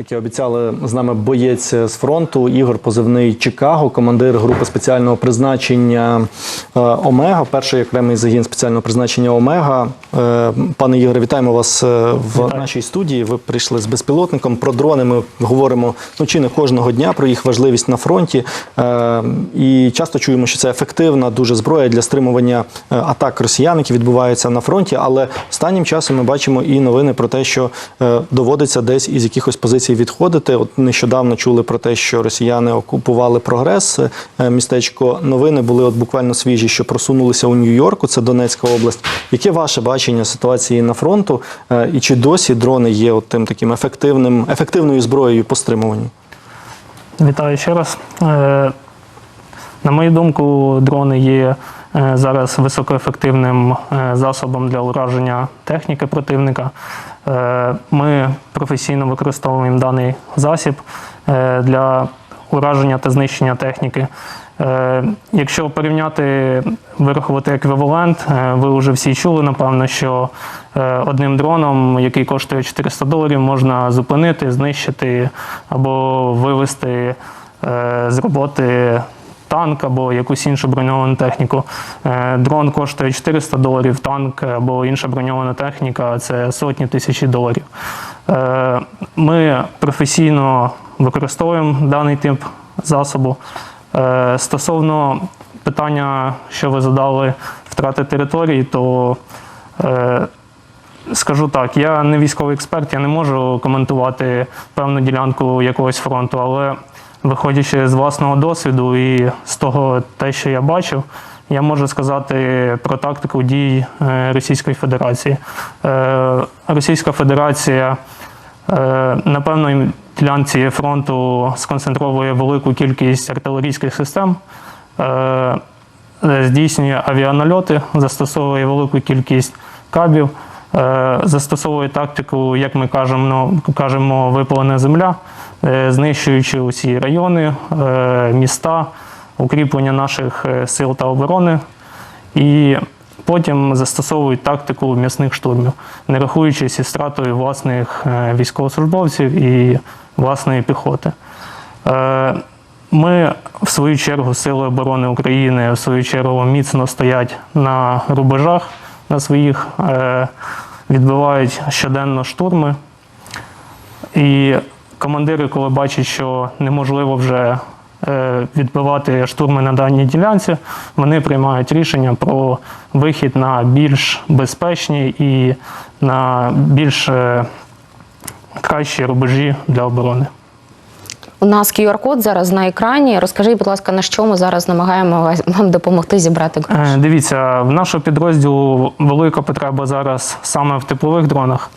Як і обіцяли, з нами боєць з фронту Ігор Позивний Чикаго, командир групи спеціального призначення е, Омега, перший окремий загін спеціального призначення Омега. Е, Пане Ігоре, вітаємо вас е, в нашій студії. Ви прийшли з безпілотником. Про дрони ми говоримо ну, чи не кожного дня, про їх важливість на фронті. Е, І часто чуємо, що це ефективна дуже зброя для стримування е, атак росіян, які відбуваються на фронті. Але останнім часом ми бачимо і новини про те, що е, доводиться десь із якихось позицій відходити. От нещодавно чули про те, що росіяни окупували прогрес. е, Містечко новини були от буквально свіжі, що просунулися у Нью-Йорку, це Донецька область. Яке ваше бачення ситуації на фронту? Е, І чи досі дрони є от тим таким ефективним, ефективною зброєю по стримуванню? Вітаю ще раз. Е, На мою думку, дрони є зараз високоефективним е, засобом для ураження техніки противника. Е, Ми професійно використовуємо даний засіб е, для ураження та знищення техніки. Е, Якщо порівняти, вирахувати еквівалент, е, ви вже всі чули, напевно, що е, одним дроном, який коштує 400 доларів, можна зупинити, знищити або вивести е, з роботи танк або якусь іншу броньовану техніку. Е, Дрон коштує 400 доларів, танк або інша броньована техніка це сотні тисячі доларів. Е, Ми професійно використовуємо даний тип засобу. Е, Стосовно питання, що ви задали втрати території, то скажу так, я не військовий експерт, я не можу коментувати певну ділянку якогось фронту, але виходячи з власного досвіду і з того, те, що я бачив, я можу сказати про тактику дій е, Російської Федерації. Е, Російська Федерація е, на певній ділянці фронту сконцентровує велику кількість артилерійських систем, здійснює авіанальоти, застосовує велику кількість кабів, застосовує тактику, як ми кажемо, ну, кажемо випалена земля, е, знищуючи усі райони, е, міста, укріплення наших е, сил та оборони. І потім застосовують тактику м'ясних штурмів, не рахуючись із стратою власних е, військовослужбовців і власної піхоти. Е, Ми, в свою чергу, Сили оборони України, в свою чергу, міцно стоять на рубежах на своїх, е, відбивають щоденно штурми. І командири, коли бачать, що неможливо вже е, відбивати штурми на даній ділянці, вони приймають рішення про вихід на більш безпечні і на більш е, кращі рубежі для оборони. У нас QR-код зараз на екрані. Розкажіть, будь ласка, на що ми зараз намагаємо вам допомогти зібрати гроші? Е, Дивіться, в нашого підрозділу велика потреба зараз саме в теплових дронах,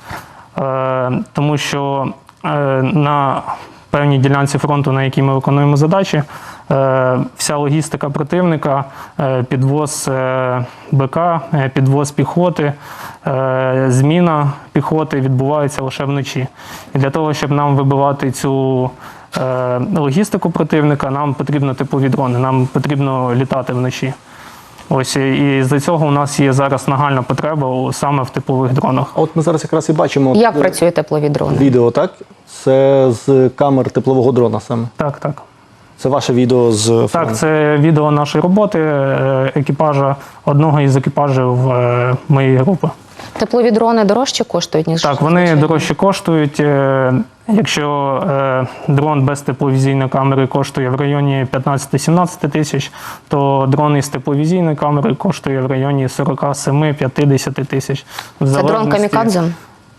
Е, тому що е, на певній ділянці фронту, на якій ми виконуємо задачі, вся логістика противника, підвоз БК, підвоз піхоти, зміна піхоти відбувається лише вночі. І для того, щоб нам вибивати цю логістику противника, нам потрібно теплові дрони, нам потрібно літати вночі. Ось і з цього у нас є зараз нагальна потреба саме в теплових дронах. А От ми зараз якраз і бачимо Як е, працює теплові дрони? відео, так? Це з камер теплового дрона саме. Так, так. Це ваше відео з фронту. Так, це відео нашої роботи е, екіпажа одного із екіпажів е, моєї групи. Теплові дрони дорожче коштують, ніж Так, вони звичайні? дорожче коштують. Е, Якщо е, дрон без тепловізійної камери коштує в районі 15-17 тисяч, то дрон із тепловізійною камерою коштує в районі 47-50 тисяч. Це дрон камікадзе?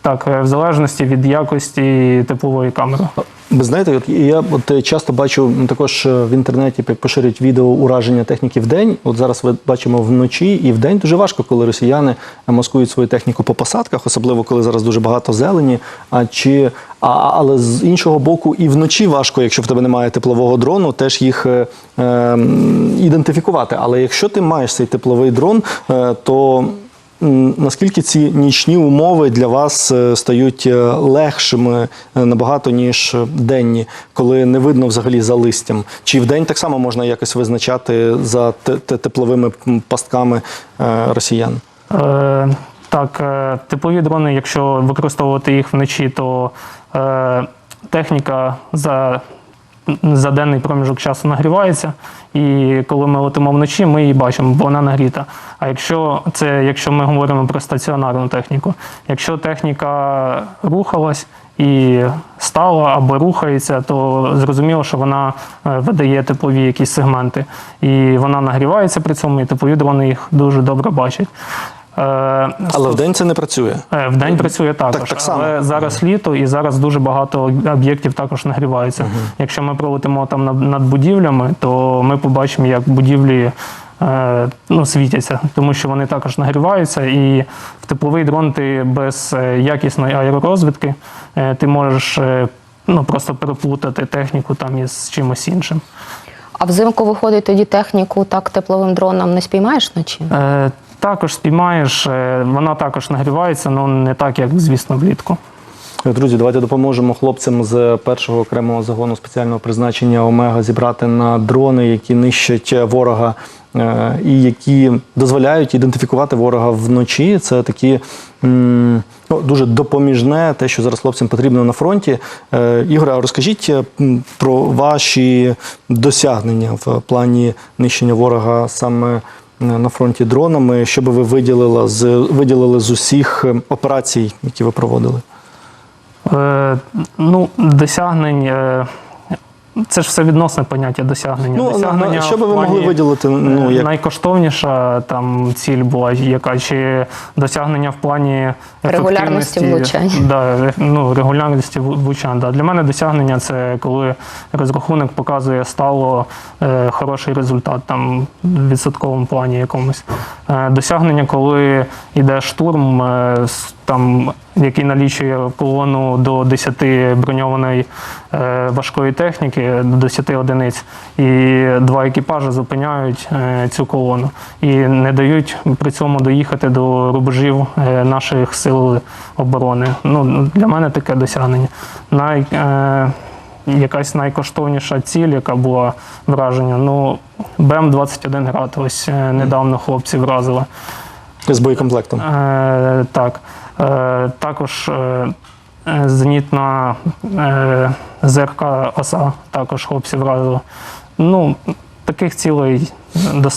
Так, е, в залежності від якості теплової камери. Ви знаєте, от я от е, часто бачу також е, в інтернеті поширюють відео ураження техніки в день. От зараз ви бачимо вночі і в день дуже важко, коли росіяни маскують свою техніку по посадках, особливо коли зараз дуже багато зелені. А чи а, але з іншого боку, і вночі важко, якщо в тебе немає теплового дрону, теж їх е, е, ідентифікувати. Але якщо ти маєш цей тепловий дрон, е, то Наскільки ці нічні умови для вас е, стають е, легшими е, набагато, ніж денні, коли не видно взагалі за листям? Чи в день так само можна якось визначати за те- те- тепловими пастками росіян? Е, так, теплові дрони, якщо використовувати їх вночі, то е, техніка за, за денний проміжок часу нагрівається, і коли ми летимо вночі, ми її бачимо, бо вона нагріта. А якщо це якщо ми говоримо про стаціонарну техніку, якщо техніка рухалась і стала або рухається, то зрозуміло, що вона е, видає теплові якісь сегменти. І вона нагрівається при цьому, і теплові дрони їх дуже добре бачать. Е, Але в день це не працює. Е, В день працює також, так само. але зараз літо і зараз дуже багато об'єктів також нагріваються. Якщо ми пролетимо там над, над будівлями, то ми побачимо, як будівлі е, ну, світяться, тому що вони також нагріваються, і в тепловий дрон ти без якісної аеророзвідки ти можеш ну, просто переплутати техніку там із чимось іншим. А взимку виходить тоді техніку так тепловим дроном не спіймаєш вночі? Е, також спіймаєш, е, вона також нагрівається, але не так, як, звісно, влітку. Друзі, давайте допоможемо хлопцям з першого окремого загону спеціального призначення Омега зібрати на дрони, які нищать ворога е, і які дозволяють ідентифікувати ворога вночі. Це такі ну, дуже допоміжне, те, що зараз хлопцям потрібно на фронті. Е, Ігор, а розкажіть про ваші досягнення в плані нищення ворога саме. На фронті дронами, що би ви виділили з виділили з усіх е, операцій, які ви проводили? Е, ну, досягнень. Е, це ж все відносне поняття досягнення. Ну, досягнення на- що би ви могли виділити, ну, е, як- найкоштовніша там ціль була, яка чи досягнення в плані Регулярності влучань. Да, е, ну, регулярності влучань. Да. Для мене досягнення це коли розрахунок показує стало е, хороший результат там в відсотковому плані якомусь. Е, досягнення, коли йде штурм, е, там, який налічує колону до 10 броньованої е, важкої техніки, до 10 одиниць, і два екіпажі зупиняють е, цю колону і не дають при цьому доїхати до рубежів е, наших сил оборони. Ну, для мене таке досягнення. Най, е, якась найкоштовніша ціль, яка була враження. Ну, БМ-21 град, ось недавно хлопці вразили. З боєкомплектом. Е, так. Е, також е, е, зенітна зерка ЗРК ОСА також хлопці вразили. Ну, таких цілей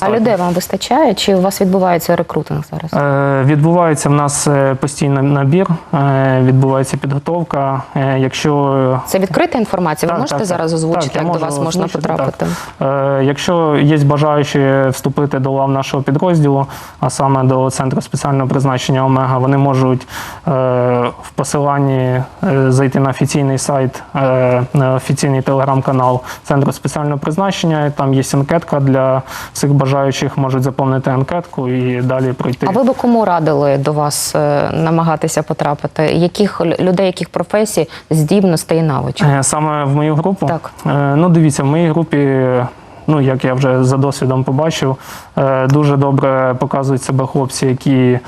А людей вам вистачає? Чи у вас відбувається рекрутинг зараз? Е, Відбувається в нас е, постійний набір, е, відбувається підготовка. Е, Якщо Це відкрита інформація? Ви Так, можете так, зараз так. озвучити, Так, я як до можу вас можна озвучити, потрапити? Е, Якщо є бажаючі вступити до лав нашого підрозділу, а саме до центру спеціального призначення Омега, вони можуть е, в посиланні е, зайти на офіційний сайт, е, на офіційний телеграм-канал центру спеціального призначення. Там є анкетка для всіх бажаючих, можуть заповнити анкетку і далі пройти. А ви би кому радили до вас е, намагатися потрапити? Яких людей, яких професій, здібностей і навичок? Е, Саме в мою групу? Так. Е, Ну, дивіться, в моїй групі, ну як я вже за досвідом побачив, дуже добре показують себе хлопці, які,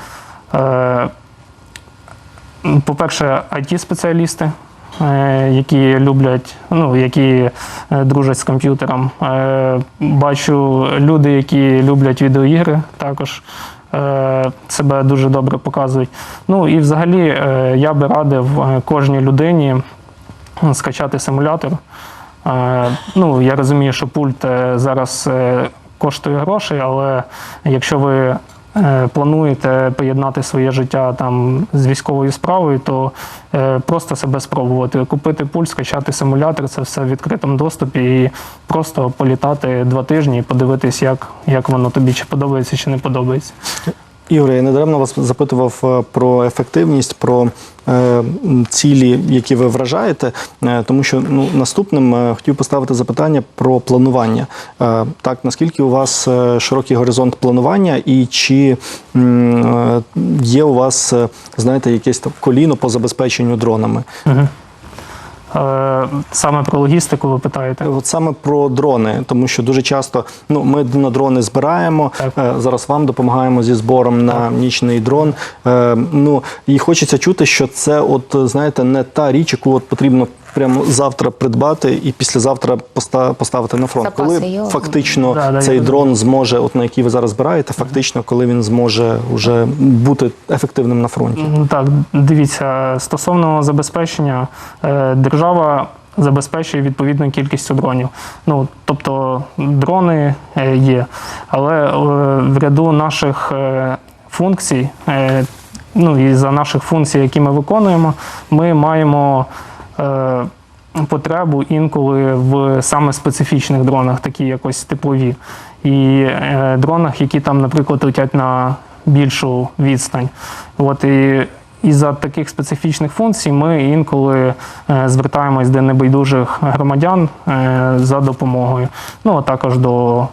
по-перше, IT-спеціалісти. е, Які люблять, ну які е, дружать з комп'ютером. Е, Бачу люди, які люблять відеоігри, також е, себе дуже добре показують. Ну і взагалі е, я би радив е, кожній людині скачати симулятор. Е, Ну, я розумію, що пульт е, зараз е, коштує грошей, але якщо ви е, плануєте поєднати своє життя там з військовою справою, то е, просто себе спробувати. Купити пульс, скачати симулятор, це все в відкритому доступі і просто політати два тижні і подивитись, як, як воно тобі чи подобається, чи не подобається. Ігоре, я недаремно вас запитував е, про ефективність, про е, цілі, які ви вражаєте, е, тому що ну, наступним е, хотів поставити запитання про планування. Е, так, наскільки у вас е, широкий горизонт планування, і чи е, є у вас, е, знаєте, якесь там коліно по забезпеченню дронами? Е, Саме про логістику ви питаєте. От саме про дрони, тому що дуже часто ну ми на дрони збираємо. Так. е, Зараз вам допомагаємо зі збором на нічний дрон. Е, Ну і хочеться чути, що це, от знаєте, не та річ, яку от потрібно прямо завтра придбати і післязавтра поставити на фронт. Запаси коли фактично Да, да, цей дрон зможе, от на який ви зараз збираєте, фактично, коли він зможе вже бути ефективним на фронті. Так, дивіться, стосовно забезпечення, е, держава забезпечує відповідною кількістю дронів. Ну, тобто дрони е, є, але е, в ряду наших функцій, ну і за наших функцій, які ми виконуємо, ми маємо. Е, Потребу інколи в саме специфічних дронах, такі якось теплові, і е, дронах, які там, наприклад, летять на більшу відстань. От і і за таких специфічних функцій ми інколи е, звертаємось до небайдужих громадян за допомогою. Ну а також до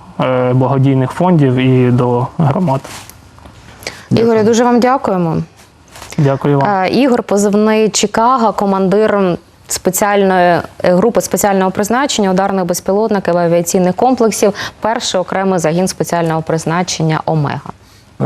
благодійних фондів і до громад. Ігоре, дуже вам дякуємо. Дякую вам. Ігор, позивний Чикаго, командир спеціальної е, групи спеціального призначення ударних безпілотників авіаційних комплексів, перший окремий загін спеціального призначення Омега. Е,